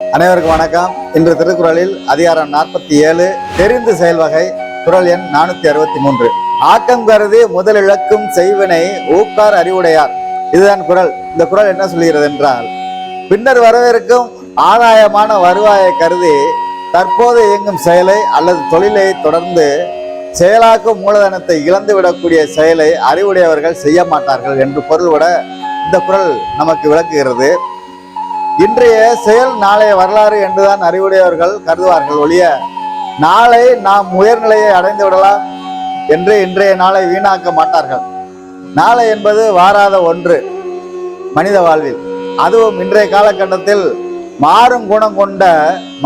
அனைவருக்கும் வணக்கம். இன்று திருக்குறளில் அதிகாரம் நாற்பத்தி ஏழு தெரிந்து செயல்வகை குறள் எண் நானூத்தி அறுபத்தி மூன்று. ஆக்கம் கருதி முதல் இழக்கும் செய்வினை ஊக்கார் அறிவுடையார். இதுதான் குரல் இந்த குறள் என்ன சொல்கிறது என்றால் பின்னர் வரவிருக்கும் ஆதாயமான வருவாயை கருதி தற்போது இயங்கும் செயலை அல்லது தொழிலை தொடர்ந்து செயலாக்கும் மூலதனத்தை இழந்து விடக்கூடிய செயலை அறிவுடையவர்கள் செய்ய மாட்டார்கள் என்று பொருள்பட இந்த குரல் நமக்கு விளக்குகிறது. இன்றைய செயல் நாளைய வரலாறு என்றுதான் அறிவுடையவர்கள் கருதுவார்கள் ஒழிய நாளை நாம் உயர்நிலையை அடைந்து விடலாம் என்று இன்றைய நாளை வீணாக்க மாட்டார்கள். நாளை என்பது வாராத ஒன்று மனித வாழ்வில். அதுவும் இன்றைய காலகட்டத்தில் மாறும் குணம் கொண்ட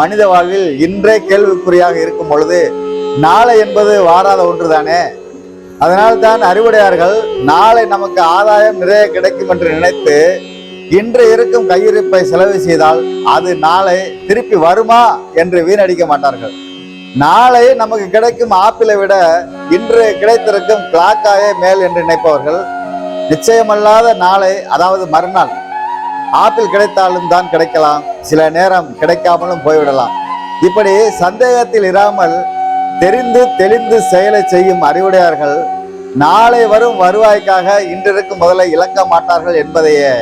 மனித வாழ்வில் இன்றே கேள்விக்குறியாக இருக்கும் பொழுது நாளை என்பது வாராத ஒன்றுதானே? அதனால் தான் அறிவுடையார்கள் நாளை நமக்கு ஆதாயம் நிறைய கிடைக்கும் என்று நினைத்து இன்று இருக்கும் கையிருப்பை செலவு செய்தால் அது நாளை திருப்பி வருமா என்று வீணடிக்க மாட்டார்கள். நாளை நமக்கு கிடைக்கும் ஆப்பிளை விட இன்று கிடைத்திருக்கும் கிளாக்காயே மேல் என்று நினைப்பவர்கள் நிச்சயமல்லாத நாளை அதாவது மறுநாள் ஆப்பிள் கிடைத்தாலும் தான் கிடைக்கலாம் சில நேரம் கிடைக்காமலும் போய்விடலாம். இப்படி சந்தேகத்தில் இராமல் தெரிந்து தெளிந்து செயலை செய்யும் அறிவுடையார்கள் நாளை வரும் வருவாய்க்காக இன்றிருக்கும் முதலை இழக்க மாட்டார்கள் என்பதையே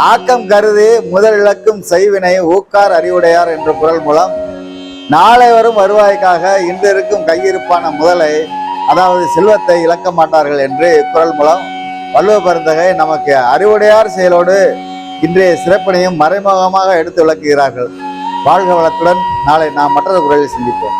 ஆக்கம் கருதி முதல் இழக்கும் செய்வினை ஊக்கார் அறிவுடையார் என்ற குரல் மூலம் நாளை வரும் வருவாய்க்காக இன்று இருக்கும் கையிருப்பான முதலை அதாவது செல்வத்தை இழக்க மாட்டார்கள் என்று குரல் மூலம் வள்ளுவ பெருந்தகை நமக்கு அறிவுடையார் செயலோடு இன்றைய சிறப்பினையும் மறைமுகமாக எடுத்து விளக்குகிறார்கள். வாழ்க வளத்துடன் நாளை நாம் மற்றொரு குரலில் சந்திப்போம்.